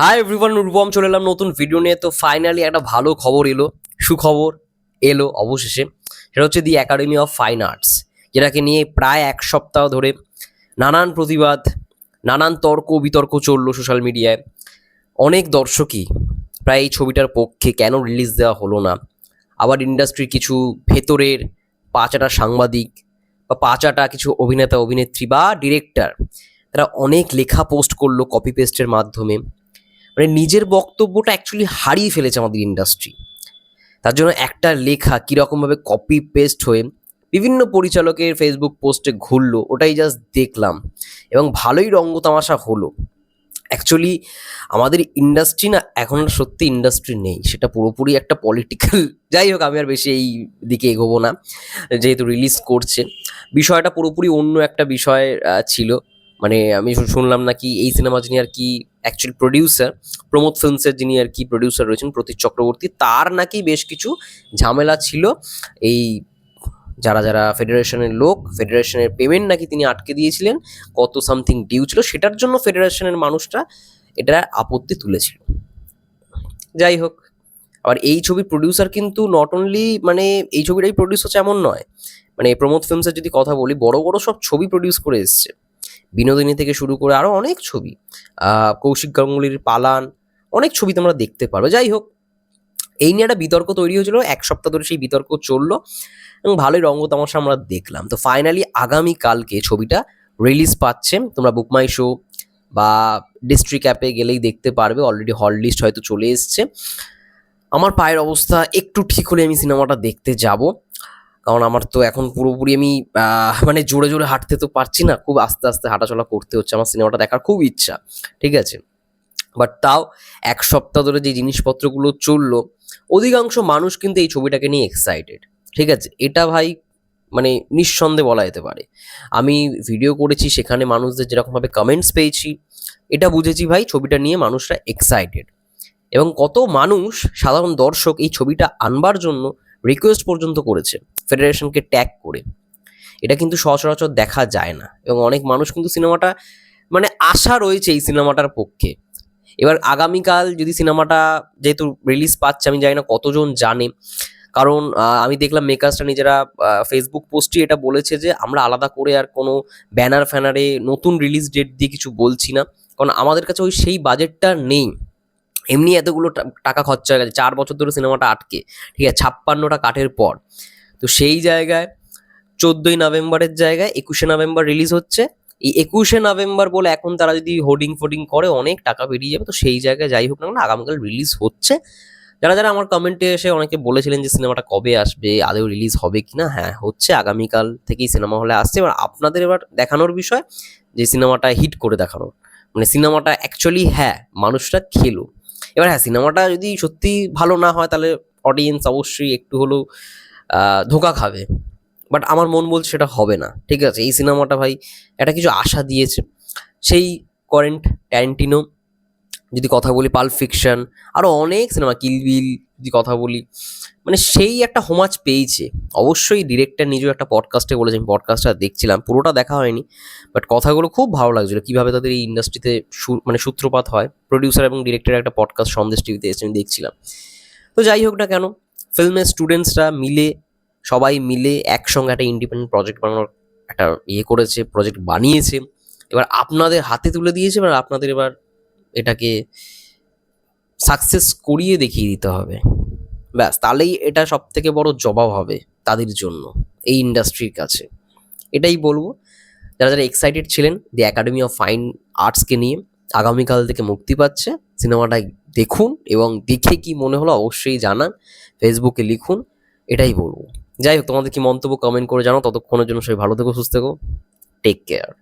Hi everyone Rupam, চলে এলাম নতুন ভিডিও নিয়ে। তো ফাইনালি একটা ভালো খবর এলো, সুখবর এলো অবশেষে। সেটা হচ্ছে the Academy of Fine Arts যেটাকে নিয়ে প্রায় এক সপ্তাহ ধরে নানান প্রতিবাদ, নানান তর্ক বিতর্ক চলল সোশ্যাল মিডিয়ায় অনেক দর্শকই প্রায় এই ছবিটার পক্ষে কেন রিলিজ দেওয়া হলো না? আবার ইন্ডাস্ট্রির কিছু ভেতরের পাঁচাটা সাংবাদিক বা পাঁচাটা কিছু অভিনেতা, অভিনেত্রী বা ডিরেক্টর তারা অনেক লেখা পোস্ট করল কপি পেস্টের মাধ্যমে। মানে নিজের বক্তব্যটা অ্যাকচুয়ালি হারিয়ে ফেলেছে আমাদের ইন্ডাস্ট্রি তার জন্য একটা লেখা কীরকমভাবে কপি পেস্ট হয়ে বিভিন্ন পরিচালকের ফেসবুক পোস্টে ঘুরলো, ওটাই জাস্ট দেখলাম। এবং ভালোই রঙ্গ তামাশা হলো। অ্যাকচুয়ালি আমাদের ইন্ডাস্ট্রি না এখন সত্যি ইন্ডাস্ট্রি নেই, সেটা পুরোপুরি একটা পলিটিক্যাল যাই হোক, আমি আর বেশি এই দিকে এগোবো না। যেহেতু রিলিজ করছে, বিষয়টা পুরোপুরি অন্য একটা বিষয় ছিল। মানে আমি শুনলাম নাকি এই সিনেমা যিনি আর কি অ্যাকচুয়াল প্রডিউসার প্রমোদ ফিল্মসের যিনি আর কি প্রডিউসার রয়েছেন প্রতীক চক্রবর্তী, তার নাকি বেশ কিছু ঝামেলা ছিল। এই যারা যারা ফেডারেশনের লোক ফেডারেশনের পেমেন্ট নাকি তিনি আটকে দিয়েছিলেন, কত সামথিং ডিউ ছিল, সেটার জন্য ফেডারেশনের মানুষটা এটা আপত্তি তুলেছিল। যাই হোক, আবার এই ছবির প্রডিউসার কিন্তু নট অনলি মানে এই ছবিটাই প্রডিউস হচ্ছে এমন নয় মানে প্রমোদ ফিল্মসের যদি কথা বলি, বড় বড় সব ছবি প্রডিউস করে এসছে। বিনোদিনী থেকে শুরু করে আরও অনেক ছবি কৌশিক গাঙ্গুলির পালান, অনেক ছবি তোমরা দেখতে পারো যাই হোক, এই নিয়ে একটা বিতর্ক তৈরি হয়েছিল, এক সপ্তাহ ধরে সেই বিতর্ক চলল এবং ভালোই রঙ্গ তামাশা আমরা দেখলাম। তো ফাইনালি আগামীকালকে ছবিটা রিলিজ পাচ্ছে, তোমরা বুকমাই শো বা ডিস্ট্রিক্ট অ্যাপে গেলেই দেখতে পারবে অলরেডি হল লিস্ট হয়তো চলে এসছে। আমার পায়ের অবস্থা একটু ঠিক হলে আমি সিনেমাটা দেখতে যাব। কারণ আমার তো এখন পুরোপুরি আমি মানে জোরে জোরে হাঁটতে তো পারছি না, খুব আস্তে আস্তে হাঁটাচলা করতে হচ্ছে, আমার সিনেমাটা দেখার খুব ইচ্ছা, ঠিক আছে? বাট তাও এক সপ্তাহ ধরে যে জিনিসপত্রগুলো চলল, অধিকাংশ মানুষ কিন্তু এই ছবিটাকে নিয়ে এক্সাইটেড ঠিক আছে? এটা ভাই মানে নিঃসন্দেহে বলা যেতে পারে। আমি ভিডিও করেছি, সেখানে মানুষদের যেরকমভাবে কমেন্টস পেয়েছি, এটা বুঝেছি ভাই ছবিটা নিয়ে মানুষরা এক্সাইটেড এবং কত মানুষ, সাধারণ দর্শক এই ছবিটা আনবার জন্য রিকোয়েস্ট পর্যন্ত করেছে ফেডারেশনকে ট্যাগ করে। এটা কিন্তু সচরাচর দেখা যায় না এবং অনেক মানুষ কিন্তু সিনেমাটা মানে আশা রয়েছে এই সিনেমাটার পক্ষে। এবার আগামীকাল যদি সিনেমাটা যেহেতু রিলিজ পাচ্ছে, আমি জানি না কতজন জানে। কারণ আমি দেখলাম মেকার্সরা নিজেরা ফেসবুক পোস্টে এটা বলেছে যে, আমরা আলাদা করে আর কোনো ব্যানার ফ্যানারে নতুন রিলিজ ডেট দিয়ে কিছু বলছি না। কারণ আমাদের কাছে ওই সেই বাজেটটা নেই। এমনি এতগুলো টাকা খরচা হয়ে গেছে। চার বছর ধরে সিনেমাটা আটকে। ঠিক আছে, ছাপ্পান্নটা কাঠের পর। তো সেই জায়গায়, চোদ্দোই নভেম্বরের জায়গায় একুশে নভেম্বর রিলিজ হচ্ছে। এই একুশে নভেম্বর বলে এখন তারা যদি হোর্ডিং ফোর্ডিং করে, অনেক টাকা বেরিয়ে যাবে। তো সেই জায়গায় যাই হোক না কেন, আগামীকাল রিলিজ হচ্ছে। যারা যারা আমার কমেন্টে এসে অনেকে বলেছিলেন যে সিনেমাটা কবে আসবে, আদৌ রিলিজ হবে কি না হ্যাঁ হচ্ছে। আগামীকাল থেকেই সিনেমা হলে আসছে। এবার আপনাদের এবার দেখানোর বিষয়, যে সিনেমাটা হিট করে দেখানো মানে সিনেমাটা অ্যাকচুয়ালি হ্যাঁ মানুষরা খেলো। এবার হ্যাঁ সিনেমাটা যদি সত্যি ভালো না হয়, তাহলে অডিয়েন্স অবশ্যই একটু হলেও ধোকা খাবে। বাট আমার মন বলছে সেটা হবে না। ঠিক আছে, এই সিনেমাটা ভাই একটা কিছু আশা দিয়েছে। সেই করেন্ট ট্যান্টিনো যদি কথা বলি পাল ফিকশন আরও অনেক সিনেমা কিলবিল যদি কথা বলি মানে সেই একটা হোমাজ পেয়েছে। অবশ্যই ডিরেক্টর নিজেও একটা পডকাস্টে বলেছে আমি পডকাস্টটা দেখছিলাম, পুরোটা দেখা হয়নি বাট কথাগুলো খুব ভালো লাগছিল, কীভাবে তাদের এই ইন্ডাস্ট্রিতে মানে সূত্রপাত হয়। প্রডিউসার এবং ডিরেক্টরের একটা পডকাস্ট সন্দেশ টিভিতে এসে আমি দেখছিলাম। তো যাই হোক না কেন ফিল্মের স্টুডেন্টসরা মিলে, সবাই মিলে একসঙ্গে একটা ইন্ডিপেন্ডেন্ট প্রজেক্ট বানানোর একটা ইয়ে করেছে প্রজেক্ট বানিয়েছে। এবার আপনাদের হাতে তুলে দিয়েছে, এবার আপনাদের এবার এটাকে সাকসেস করিয়ে দেখিয়ে দিতে হবে। ব্যাস, তাহলেই এটা সব থেকে বড় জবাব হবে তাদের জন্য এই ইন্ডাস্ট্রির কাছে। এটাই বলব, যারা যারা এক্সাইটেড ছিলেন দি একাডেমি অফ ফাইন আর্টসকে নিয়ে আগামীকাল থেকে মুক্তি পাচ্ছে সিনেমাটা দেখুন এবং দেখে কি মনে হলো অবশ্যই জানান ফেসবুকে লিখুন, এটাই বলব। যাই হোক, তোমাদের কি মন্তব্য কমেন্ট করে জানো ততক্ষণের জন্য সবাই ভালো থেকো, সুস্থ থেকো টেক কেয়ার